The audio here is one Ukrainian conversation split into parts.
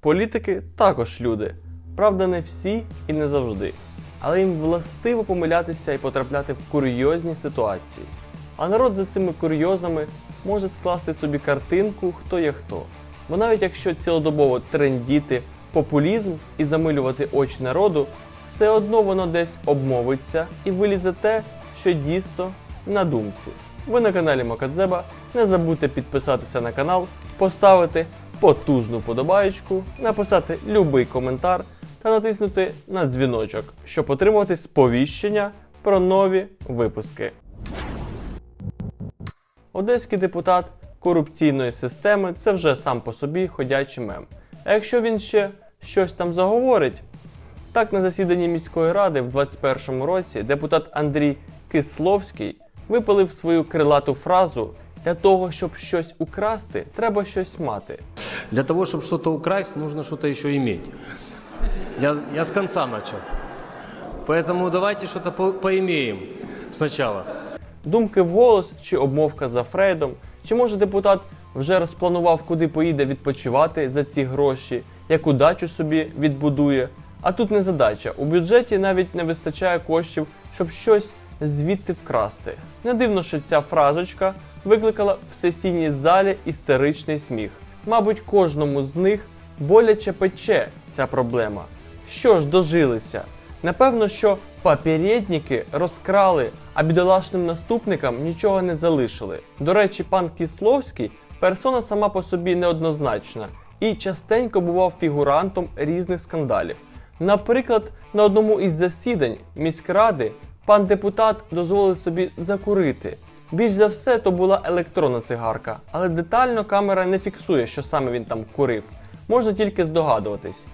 Політики також люди. Правда, не всі і не завжди. Але їм властиво помилятися і потрапляти в курйозні ситуації. А народ за цими курйозами може скласти собі картинку, хто є хто. Бо навіть якщо цілодобово трендіти популізм і замилювати очі народу, все одно воно десь обмовиться і вилізе те, що дійсно на думці. Ви на каналі Макадзеба. Не забудьте підписатися на канал, поставити потужну подобаєчку, написати любий коментар та натиснути на дзвіночок, щоб отримувати сповіщення про нові випуски. Одеський депутат корупційної системи це вже сам по собі ходячий мем. А якщо він ще щось там заговорить, так на засіданні міської ради в 2021 році депутат Андрій Кисловський випалив свою крилату фразу для того, щоб щось украсти, треба щось мати. Для того, чтобы что-то украсть, нужно что-то еще иметь. Я, я с конца начал. Поэтому давайте что-то по- поимеем сначала. Думки вголос чи обмовка за Фрейдом, чи може депутат вже розпланував, куди поїде відпочивати за ці гроші, яку дачу собі відбудує. А тут не задача. У бюджеті навіть не вистачає коштів, щоб щось звідти вкрасти. Не дивно, що ця фразочка викликала в сесійній залі істеричний сміх. Мабуть, кожному з них боляче пече ця проблема. Що ж дожилися? Напевно, що попередники розкрали, а бідолашним наступникам нічого не залишили. До речі, пан Кісловський персона сама по собі неоднозначна і частенько бував фігурантом різних скандалів. Наприклад, на одному із засідань міськради пан депутат дозволив собі закурити. Більш за все, то була електронна цигарка, але детально камера не фіксує, що саме він там курив. Можна тільки здогадуватись.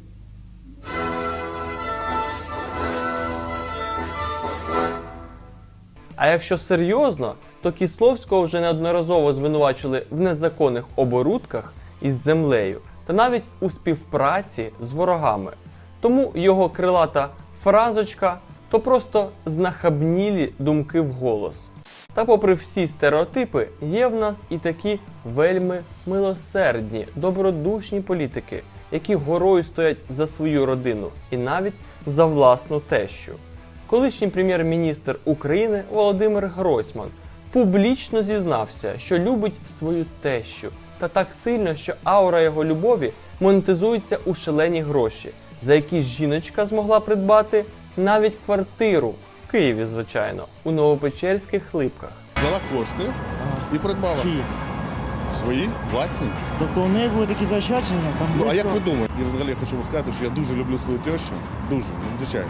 А якщо серйозно, то Кісловського вже неодноразово звинувачили в незаконних оборудках із землею та навіть у співпраці з ворогами. Тому його крилата фразочка то просто знахабнілі думки вголос. Та попри всі стереотипи, є в нас і такі вельми милосердні, добродушні політики, які горою стоять за свою родину і навіть за власну тещу. Колишній прем'єр-міністр України Володимир Гройсман публічно зізнався, що любить свою тещу, та так сильно, що аура його любові монетизується у шалені гроші, за які жіночка змогла придбати навіть квартиру Києві, звичайно, у Новопечерських липках. взяла кошти і придбала Чиї? свої власні. Тобто у неї були такі заощадження? Там Ну а близько- як ви думаєте? Я взагалі хочу вам сказати, що я дуже люблю свою тещу. Дуже, звичайно.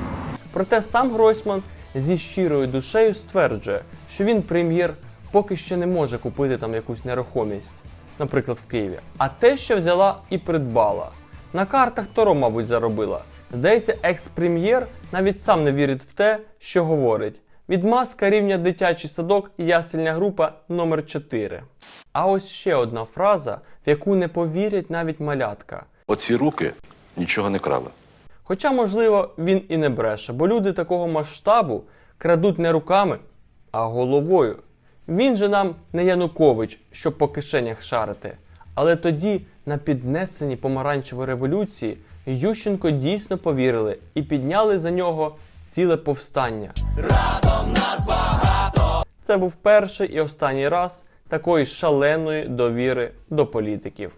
Проте сам Гройсман зі щирою душею стверджує, що він прем'єр поки що не може купити там якусь нерухомість, наприклад, в Києві. А те, що взяла і придбала. На картах Торо, мабуть, заробила. Здається, екс-прем'єр навіть сам не вірить в те, що говорить. Відмазка рівня дитячий садок і ясельня група номер 4 А ось ще одна фраза, в яку не повірять навіть малятка. Оці руки нічого не крали. Хоча, можливо, він і не бреше, бо люди такого масштабу крадуть не руками, а головою. Він же нам не Янукович, щоб по кишенях шарити. Але тоді, на піднесенні помаранчевої революції, Ющенко дійсно повірили і підняли за нього ціле повстання. Разом нас багато! Це був перший і останній раз такої шаленої довіри до політиків.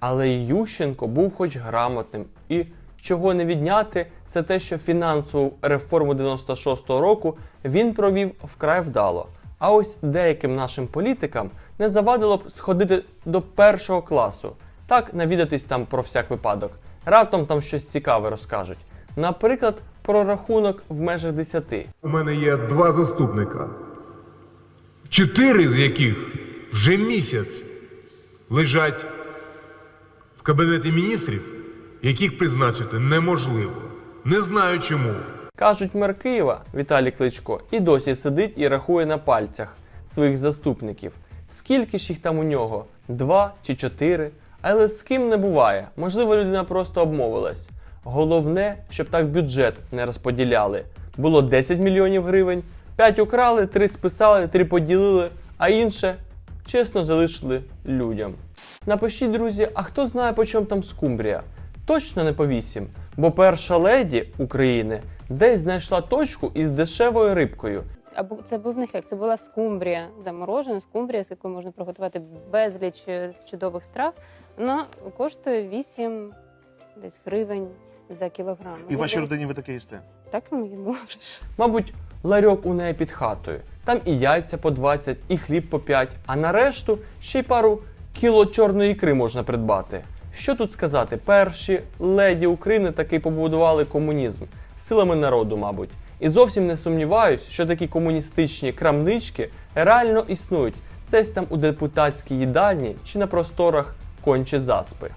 Але Ющенко був хоч грамотним, і чого не відняти, це те, що фінансову реформу 96-го року він провів вкрай вдало. А ось деяким нашим політикам не завадило б сходити до першого класу, так навідатись там про всяк випадок. Раптом там щось цікаве розкажуть. Наприклад, про рахунок в межах 10. У мене є два заступника, чотири з яких вже місяць лежать в кабінеті міністрів, яких призначити неможливо. Не знаю чому. Кажуть, мер Києва Віталій Кличко і досі сидить і рахує на пальцях своїх заступників. Скільки ж їх там у нього? Два чи чотири? Але з ким не буває. Можливо, людина просто обмовилась. Головне, щоб так бюджет не розподіляли. Було 10 мільйонів гривень, 5 украли, 3 списали, 3 поділили, а інше чесно залишили людям. Напишіть, друзі, а хто знає, по чому там скумбрія? Точно не по 8, бо перша леді України десь знайшла точку із дешевою рибкою. Або це був не хек, це була скумбрія, заморожена скумбрія, з якої можна приготувати безліч е, чудових страв. Вона коштує 8 десь гривень за кілограм. І в вашій Ну, родині ви таке їсте? Так ми їмо вже ж. Мабуть, ларьок у неї під хатою. Там і яйця по 20, і хліб по 5, а на решту ще й пару кіло чорної ікри можна придбати. Що тут сказати, перші леді України таки побудували комунізм силами народу, мабуть. І зовсім не сумніваюсь, що такі комуністичні крамнички реально існують десь там у депутатській їдальні чи на просторах конче заспи.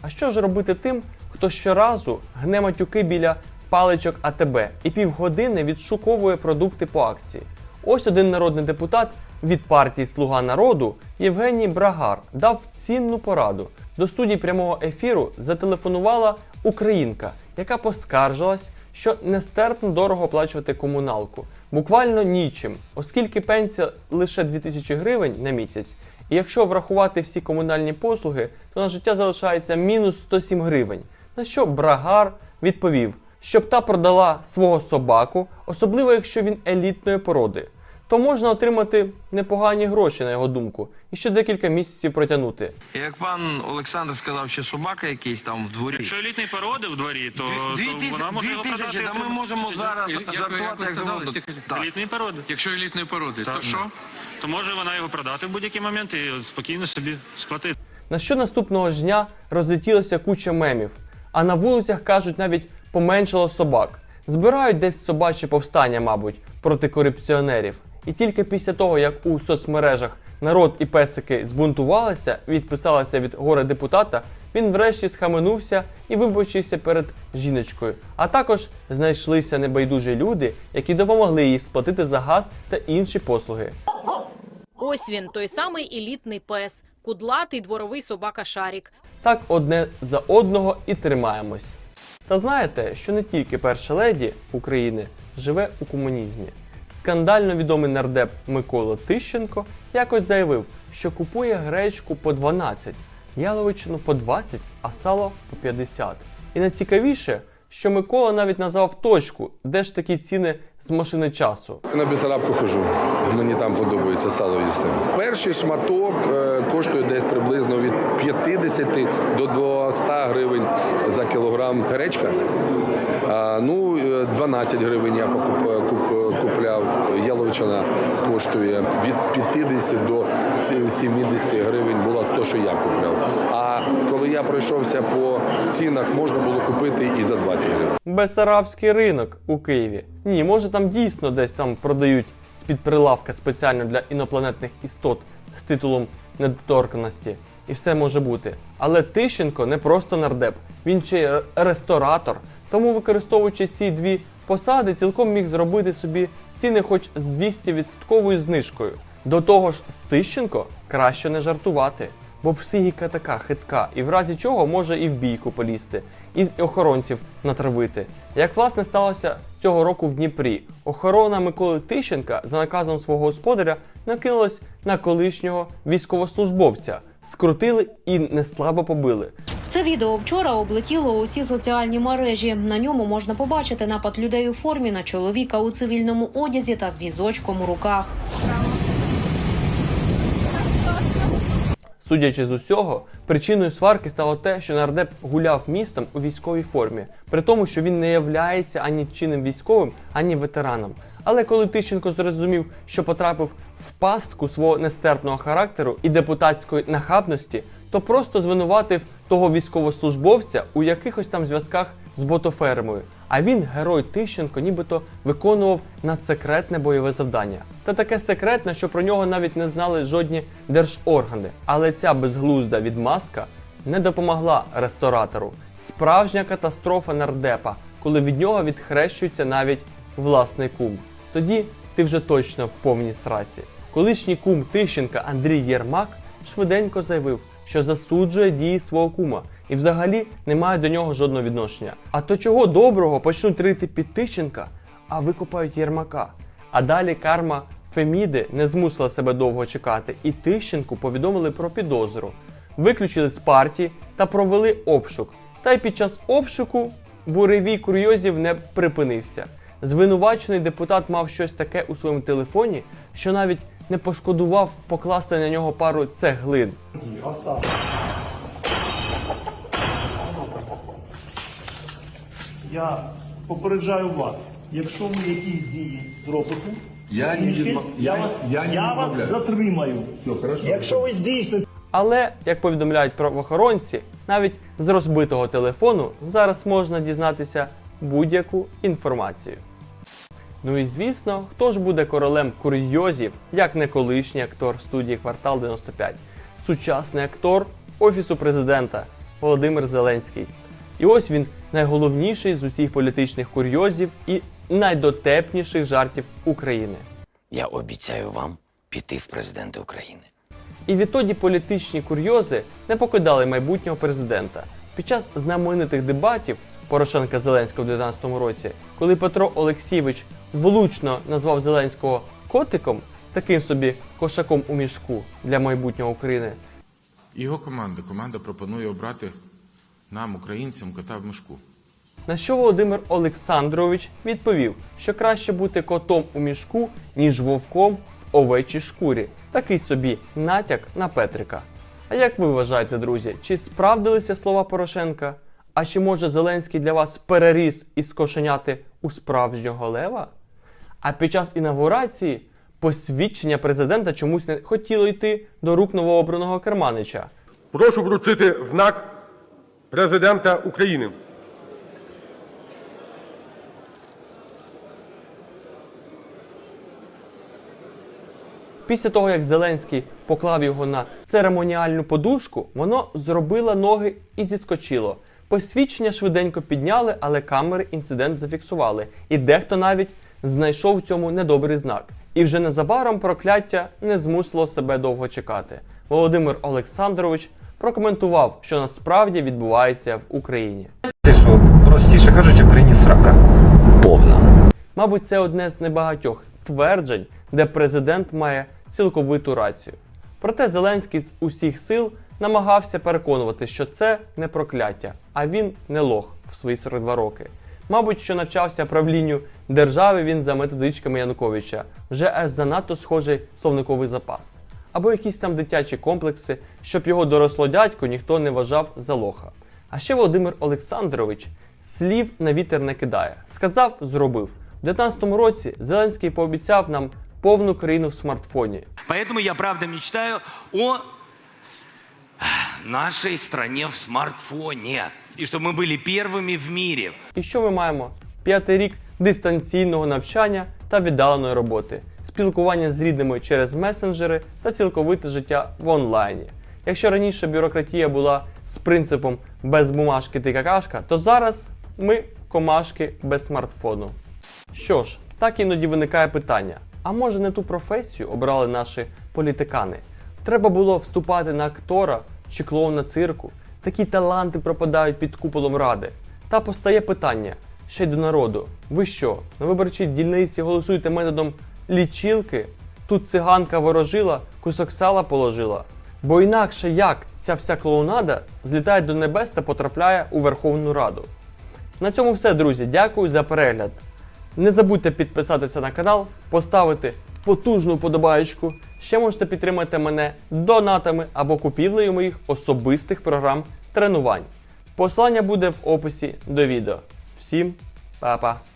А що ж робити тим, хто щоразу гне матюки біля паличок АТБ і півгодини відшуковує продукти по акції? Ось один народний депутат від партії Слуга народу Євгеній Брагар дав цінну пораду. До студії прямого ефіру зателефонувала українка, яка поскаржилась, що нестерпно дорого оплачувати комуналку. Буквально нічим, оскільки пенсія лише 2000 гривень на місяць, і якщо врахувати всі комунальні послуги, то на життя залишається мінус 107 гривень. На що Брагар відповів, щоб та продала свого собаку, особливо якщо він елітної породи, то можна отримати непогані гроші, на його думку, і ще декілька місяців протягнути. Як пан Олександр сказав, що собака якийсь там в дворі. Якщо елітної породи в дворі, то, Дві то тисячі, вона може дві його тисячі, продати. та ми можемо зараз Як- як- жартувати, як ви як сказали, завгодно. тільки- Так. Елітної породи. Якщо елітної породи, Так, то що? То може вона його продати в будь-який момент і спокійно собі сплатити. На що наступного ж дня розлетілося куча мемів, а на вулицях кажуть навіть поменшало собак. Збирають десь собаче повстання, мабуть, проти корупціонерів. І тільки після того, як у соцмережах народ і песики збунтувалися, відписалися від горе депутата, він врешті схаменувся і вибачився перед жіночкою. А також знайшлися небайдужі люди, які допомогли їй сплатити за газ та інші послуги. Ось він, той самий елітний пес, кудлатий дворовий собака Шарік. Так одне за одного і тримаємось. Та знаєте, що не тільки перша леді України живе у комунізмі. Скандально відомий нардеп Микола Тищенко якось заявив, що купує гречку по 12, яловичину по 20, а сало по 50. І найцікавіше, що Микола навіть назвав точку, де ж такі ціни з машини часу. На Бісарабку хожу. Мені там подобається сало їсти. Перший шматок е, коштує десь приблизно від 50 до 200 гривень за кілограм гречка. Ну, е, 12 гривень я покуп- е, куп- е, купляв. Яловичина коштує від 50 до 70 гривень була то, що я купляв. А я пройшовся по цінах, можна було купити і за 20 гривень. Бесарабський ринок у Києві. Ні, може там дійсно десь там продають з-під прилавка спеціально для інопланетних істот з титулом недоторканості. І все може бути. Але Тищенко не просто нардеп, він ще й ресторатор. Тому, використовуючи ці дві посади, цілком міг зробити собі ціни хоч з 200% знижкою. До того ж, з Тищенко краще не жартувати. Бо психіка така хитка, і в разі чого може і в бійку полізти, і з охоронців натравити. Як власне сталося цього року в Дніпрі, охорона Миколи Тищенка за наказом свого господаря накинулась на колишнього військовослужбовця, скрутили і неслабо побили. Це відео вчора облетіло усі соціальні мережі. На ньому можна побачити напад людей у формі на чоловіка у цивільному одязі та з візочком у руках. Судячи з усього, причиною сварки стало те, що нардеп гуляв містом у військовій формі, при тому, що він не являється ані чинним військовим, ані ветераном. Але коли Тищенко зрозумів, що потрапив в пастку свого нестерпного характеру і депутатської нахабності, то просто звинуватив того військовослужбовця у якихось там зв'язках з ботофермою. А він, герой Тищенко, нібито виконував надсекретне бойове завдання. Та таке секретне, що про нього навіть не знали жодні держоргани. Але ця безглузда відмазка не допомогла ресторатору. Справжня катастрофа нардепа, коли від нього відхрещується навіть власний кум. Тоді ти вже точно в повній сраці. Колишній кум Тищенка Андрій Єрмак швиденько заявив, що засуджує дії свого кума і взагалі не має до нього жодного відношення. А то чого доброго почнуть рити під Тищенка, а викопають Єрмака. А далі карма Феміди не змусила себе довго чекати, і Тищенку повідомили про підозру. Виключили з партії та провели обшук. Та й під час обшуку буревій курйозів не припинився. Звинувачений депутат мав щось таке у своєму телефоні, що навіть не пошкодував покласти на нього пару цеглин. Я попереджаю вас, якщо ви якісь дії зробите, Я не інші, відмов- я, я- вас, я не я вас затримаю. Все, хорошо. Якщо ви здійсните Але, як повідомляють правоохоронці, навіть з розбитого телефону зараз можна дізнатися будь-яку інформацію. Ну і звісно, хто ж буде королем курйозів, як не колишній актор студії Квартал 95, сучасний актор Офісу президента Володимир Зеленський. І ось він найголовніший з усіх політичних курйозів і найдотепніших жартів України. Я обіцяю вам піти в президенти України. І відтоді політичні курйози не покидали майбутнього президента. Під час знаменитих дебатів Порошенка Зеленського в 2019 році, коли Петро Олексійович влучно назвав Зеленського котиком, таким собі кошаком у мішку для майбутнього України, Його команда. Команда пропонує обрати нам, українцям, кота в мішку. на що Володимир Олександрович відповів, що краще бути котом у мішку, ніж вовком в овечій шкурі. Такий собі натяк на Петрика. А як ви вважаєте, друзі, чи справдилися слова Порошенка? А чи може Зеленський для вас переріс із кошеняти у справжнього лева? А під час інавгурації посвідчення президента чомусь не хотіло йти до рук новообраного керманича. Прошу вручити знак президента України. Після того, як Зеленський поклав його на церемоніальну подушку, воно зробило ноги і зіскочило. Посвідчення швиденько підняли, але камери інцидент зафіксували. І дехто навіть знайшов в цьому недобрий знак. І вже незабаром прокляття не змусило себе довго чекати. Володимир Олександрович прокоментував, що насправді відбувається в Україні. Простіше кажучи, приніс рака. Повна. Мабуть, це одне з небагатьох тверджень, де президент має цілковиту рацію. Проте Зеленський з усіх сил намагався переконувати, що це не прокляття, а він не лох в свої 42 роки. Мабуть, що навчався правлінню держави він за методичками Януковича, вже аж занадто схожий словниковий запас Або якісь там дитячі комплекси, щоб його доросло дядько ніхто не вважав за лоха. А ще Володимир Олександрович слів на вітер не кидає. Сказав, зробив. У 2019 році Зеленський пообіцяв нам повну країну в смартфоні. Поэтому я правда мечтаю о нашей стране в смартфоне. И чтобы мы были первыми в мире. І що ми маємо? П'ятий рік дистанційного навчання та віддаленої роботи, спілкування з рідними через месенджери та цілковите життя в онлайні. Якщо раніше бюрократія була з принципом без бумажки ти какашка, то зараз ми комашки без смартфону. Що ж, так іноді виникає питання: а може не ту професію обрали наші політикани? Треба було вступати на актора чи клоуна цирку. Такі таланти пропадають під куполом ради. Та постає питання ще й до народу: ви що, на виборчій дільниці голосуєте методом лічилки? Тут циганка ворожила, кусок сала положила. Бо інакше як ця вся клоунада злітає до небес та потрапляє у Верховну Раду. На цьому все, друзі. Дякую за перегляд. Не забудьте підписатися на канал, поставити потужну подобаєчку. Ще можете підтримати мене донатами або купівлею моїх особистих програм тренувань. Посилання буде в описі до відео. Всім па-па!